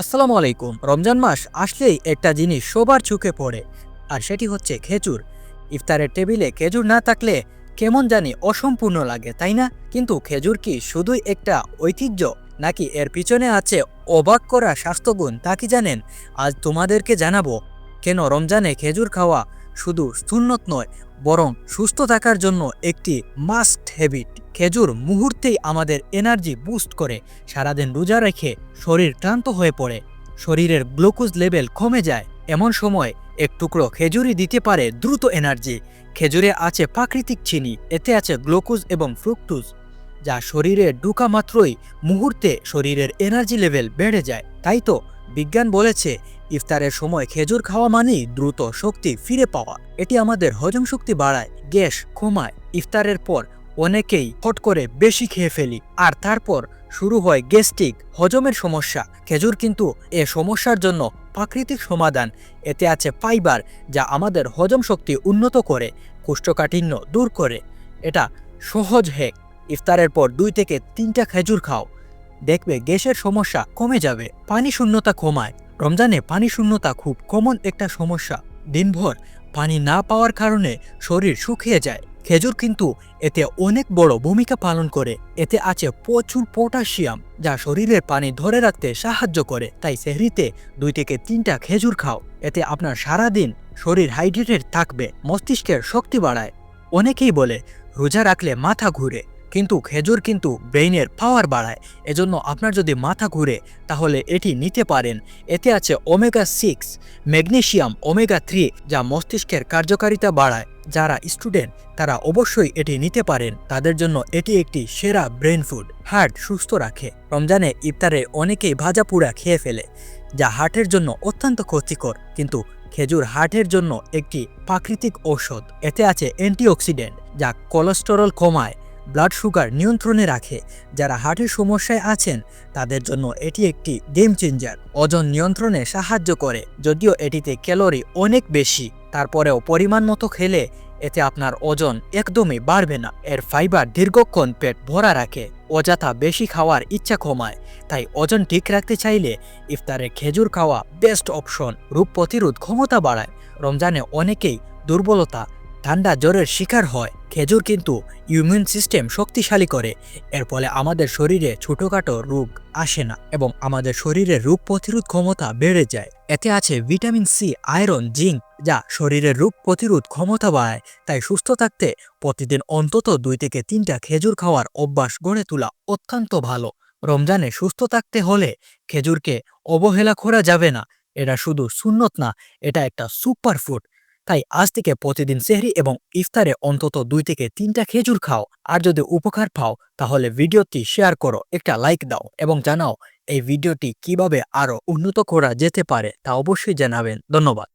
আসসালামু আলাইকুম। রমজান মাস আসলেই একটা জিনিস সবার চোখে পড়ে, আর সেটি হচ্ছে খেজুর। ইফতারের টেবিলে খেজুর না থাকলে কেমন জানি অসম্পূর্ণ লাগে, তাই না? কিন্তু খেজুর কি শুধুই একটা ঐতিহ্য, নাকি এর পিছনে আছে অবাক করা স্বাস্থ্যগুণ? তা কি জানেন? আজ তোমাদেরকে জানাব, কেন রমজানে খেজুর খাওয়া শুধু সুন্নত নয়, বরং সুস্থ থাকার জন্য একটি মাস্ট হ্যাবিট খেজুর মুহূর্তেই আমাদের এনার্জি বুস্ট করে, সারাদিন রোজা রেখে শরীর ক্লান্ত হয়ে পড়ে। শরীরের গ্লুকোজ লেভেল কমে যায়। এমন সময় এক টুকরো খেজুরই দিতে পারে দ্রুত এনার্জি খেজুরে আছে প্রাকৃতিক চিনি, এতে আছে গ্লুকোজ এবং ফ্রুক্টোজ যা শরীরে ঢুকা মাত্রই মুহূর্তে শরীরের এনার্জি লেভেল বেড়ে যায়। তাই তো, বিজ্ঞান বলেছে, ইফতারের সময় খেজুর খাওয়া মানেই দ্রুত শক্তি ফিরে পাওয়া। এটি আমাদের হজম শক্তি বাড়ায়, গ্যাস কমায়। ইফতারের পর অনেকেই হট করে বেশি খেয়ে ফেলি। আর তারপর শুরু হয় গ্যাস্ট্রিক, হজমের সমস্যা। খেজুর কিন্তু এ সমস্যার জন্য প্রাকৃতিক সমাধান। এতে আছে ফাইবার, যা আমাদের হজম শক্তি উন্নত করে, কোষ্ঠকাঠিন্য দূর করে। এটা সহজ হ্যাক। ইফতারের পর দুই থেকে তিনটা খেজুর খাও। দেখবে গ্যাসের সমস্যা কমে যাবে, পানি শূন্যতা কমায়। রমজানে পানি শূন্যতা খুব কমন একটা সমস্যা। দিনভর পানি না পাওয়ার কারণে শরীর শুকিয়ে যায়। খেজুর কিন্তু এতে অনেক বড় ভূমিকা পালন করে। এতে আছে প্রচুর পটাশিয়াম, যা শরীরের পানি ধরে রাখতে সাহায্য করে। তাই সেহরিতে দুই থেকে তিনটা খেজুর খাও। এতে আপনার সারাদিন শরীর হাইড্রেটেড থাকবে, মস্তিষ্কের শক্তি বাড়ায়। অনেকেই বলে, রোজা রাখলে মাথা ঘুরে। কিন্তু খেজুর কিন্তু ব্রেইনের পাওয়ার বাড়ায়। এজন্য আপনার যদি মাথা ঘুরে, তাহলে এটি নিতে পারেন। এতে আছে omega six magnesium omega three যা মস্তিষ্কের কার্যকারিতা বাড়ায়। যারা স্টুডেন্ট তারা অবশ্যই এটি নিতে পারেন। তাদের জন্য এটি একটি সেরা ব্রেন ফুড হার্ট সুস্থ রাখে। রমজানে ইফতারে অনেকেই ভাজা পুড়া খেয়ে ফেলে, যা হার্টের জন্য অত্যন্ত ক্ষতিকর। কিন্তু খেজুর হার্টের জন্য একটি প্রাকৃতিক ঔষধ। এতে আছে অ্যান্টিঅক্সিডেন্ট যা কোলেস্টেরল কমায়। ব্লাড সুগার নিয়ন্ত্রণে রাখে। যারা হার্টের সমস্যায় আছেন, তাদের জন্য এটি একটি গেম চেঞ্জার ওজন নিয়ন্ত্রণে সাহায্য করে, যদিও এটিতে ক্যালোরি অনেক বেশি। তারপরেও পরিমাণ মতো খেলে, এতে আপনার ওজন একদমই বাড়বে না। এর ফাইবার দীর্ঘক্ষণ পেট ভরা রাখে, অযথা বেশি খাওয়ার ইচ্ছা কমায়। তাই ওজন ঠিক রাখতে চাইলে ইফতারে খেজুর খাওয়া বেস্ট অপশন রোগ প্রতিরোধ ক্ষমতা বাড়ায়। রমজানে অনেকেই দুর্বলতা ঠান্ডা জ্বরের শিকার হয়। খেজুর কিন্তু ইমিউন সিস্টেম শক্তিশালী করে। এর ফলে আমাদের শরীরে ছোটোখাটো রোগ আসে না এবং আমাদের শরীরের রোগ প্রতিরোধ ক্ষমতা বেড়ে যায়। এতে আছে ভিটামিন সি, আয়রন, জিঙ্ক, যা শরীরের রোগ প্রতিরোধ ক্ষমতা বাড়ায়। তাই সুস্থ থাকতে প্রতিদিন অন্তত দুই থেকে তিনটা খেজুর খাওয়ার অভ্যাস গড়ে তোলা অত্যন্ত ভালো। রমজানে সুস্থ থাকতে হলে খেজুরকে অবহেলা করা যাবে না। এটা শুধু সুন্নত না, এটা একটা সুপার ফুড তাই আজ থেকে প্রতিদিন সেহরি এবং ইফতারে অন্তত দুই থেকে তিনটা খেজুর খাও। আর যদি উপকার পাও, তাহলে ভিডিওটি শেয়ার করো, একটা লাইক দাও এবং জানাও এই ভিডিওটি কীভাবে আরও উন্নত করা যেতে পারে তা অবশ্যই জানাবেন। ধন্যবাদ।